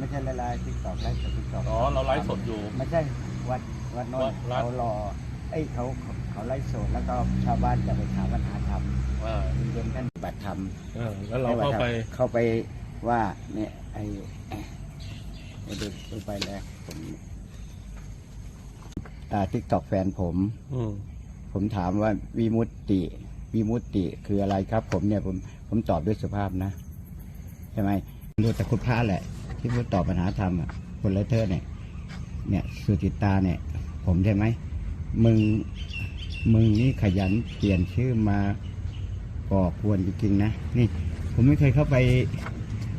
ไม่ใช่ละลายติ๊กตอกไลฟ์สดติ๊กตอกอ๋อเราไลฟ์สดอยู่ ไม่ใช่วัดวัดโนนวัดรัฐ เขารอเอ้ยเขาเขาเขาไลฟ์สดแล้วก็ชาวบ้านจะไปถามปัญหาธรรมอ่าเย็นๆท่านปฏิบัติธรรม เออแล้วเราเข้าไป เข้าไปว่าเนี่ยไอ้ไอ้ดูดูไปเลยผมอ่าทิกตอกแฟนผม อืมผมถามว่าวิมุตติวิมุตติคืออะไรครับ ผมเนี่ยผมผมตอบด้วยสุภาพนะ ใช่ไหมรู้แต่คุณพระแหละ ที่พูดตอบปัญหาธรรมอะคนละเทอร์เนี่ย เนี่ยสุจิตาเนี่ย ผมใช่ไหมมึงมึงนี่ขยันเปลี่ยนชื่อมาก่อกวนจริงๆนะนี่ ผมไม่เคยเข้าไป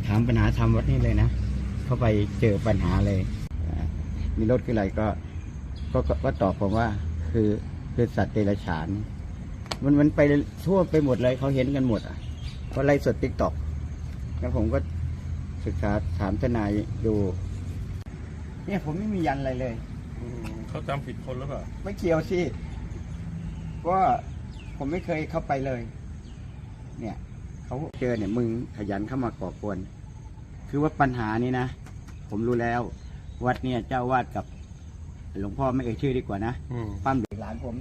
ถามปัญหาธรรมวัดนี้เลยนะเข้าไปเจอปัญหาเลยมีรถคืออะไรก็ ก็ก็ก็ตอบผมว่า คือคือสัตว์เดรัจฉาน มันมันไปทั่วไปหมดเลยเขาเห็นกันหมดอะเพราะไล่สดติ๊กต็อกแล้วผมก็ ศึกษาถามทนายดูเนี่ยผมไม่มียันอะไรเลยอืมเขาจำผิดคนหรือเปล่าไม่เกี่ยวสิว่าผมไม่เคยเข้าไปเลย เนี่ยเขาเจอเนี่ยมึงขยันเข้ามาก่อกวน คือว่าปัญหานี้นะ ผมรู้แล้ว วัดเนี่ยเจ้าวาดกับ หลวงพ่อไม่เอ่ยชื่อดีกว่านะอืมปั้มเด็กหลานผม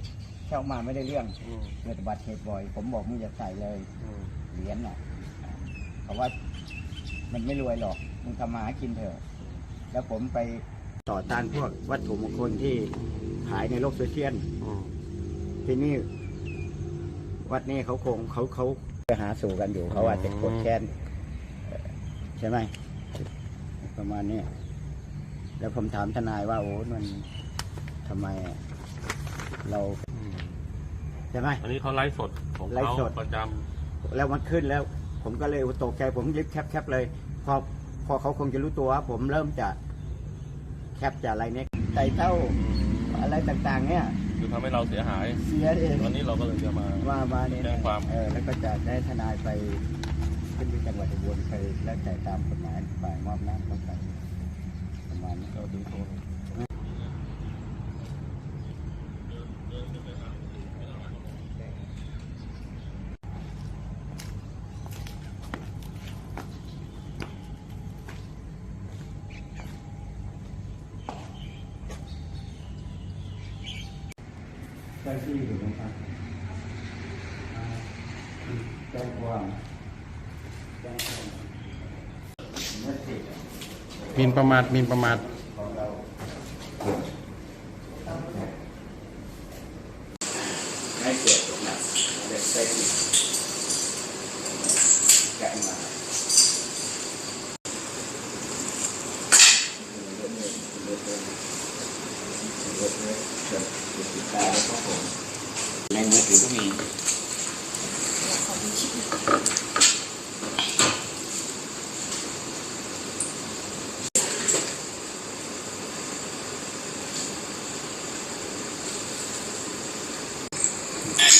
เช่ามาไม่ได้เรื่องอืมเกิดอุบัติเหตุบ่อย ผมบอกมึงอย่าใส่เลย อืมเหรียญน่ะเพราะว่า มันไม่รวยหรอกมึงทำมาหากินเถอะ แล้วผมไปต่อต้านพวกวัตถุมงคลที่ขายในโลกโซเชียลอืมที่นี่วัดนี้เขาคงเขาเขาไปหาสู่กันอยู่เขาอาจจะกดแค้นเอ่อใช่ไหมประมาณนี้แล้วผมถามทนายว่าโอ้มันทำไมเราอืมใช่ไหมอันนี้เขาไลฟ์สดของไลฟ์เขาสดประจแล้วมันขึ้นแล้ว ผมก็เลยตกใจผมยึดแคปแคปเลยพอพอเขาคงจะรู้ตัวว่าผมเริ่มจะแคปจะอะไรเนี่ยไต่เต้าำอะไรต่างๆ เนี่ยคือทำให้เราเสียหายเสียเองวันนี้เราก็เลยจะมาว่ามาเนี่ยแจ้งความเออแล้วก็จะได้ทนายไปขึ้นที่จังหวัดอุบลไปแล้วจ่ายตามกฎหมายฝ่ายมอบน้ำเข้าไปประมาณนี้เราดูโทร เจ้าที่อยู่นะครับแจ้งความแจ้งความมินประมาทมินประมาท ของเราให้เกิดตรงนั้นเด็กได้ผิดแกะมา ในมือถือก็มี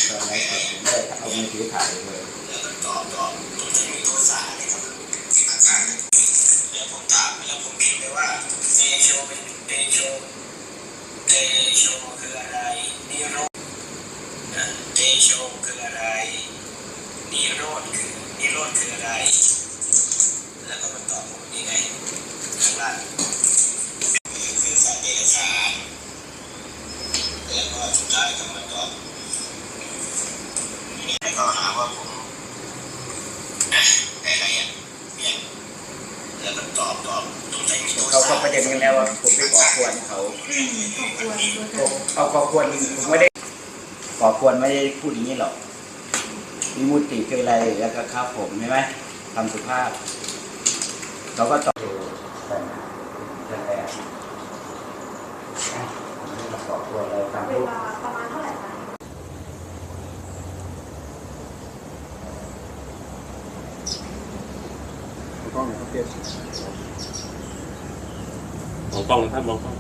ตอนแรกผมได้เอามือถือถ่ายเลยแล้วผมถามแล้วผมคิดไปว่าเตโชเป็นเตโช โชคืออะไร นิโรธเตโชคืออะไร นิโรธคือ นิโรธคืออะไร แล้วก็มาตอบผมนี่ไงข้างล่างคือสัตว์เดรัจฉานแล้วก็สุดท้ายก็มาตอบแล้วก็หาว่าผมอะไรอะ เขาก็ประเด็นกันแล้วว่าผมไปก่อควรเขาเขาก่อควรผมไม่ได้ก่อควรไม่ได้พูดอย่างนี้หรอกมีมุติคืออะไรแล้วก็ครับผมใช่ไหมทำสุภาพเขาก็ตอบแต่แต่มาก่อควรเลยทำเวรูป ลาประมาณเท่าไหร่คะ มองกล้องนะครับมองกล้อง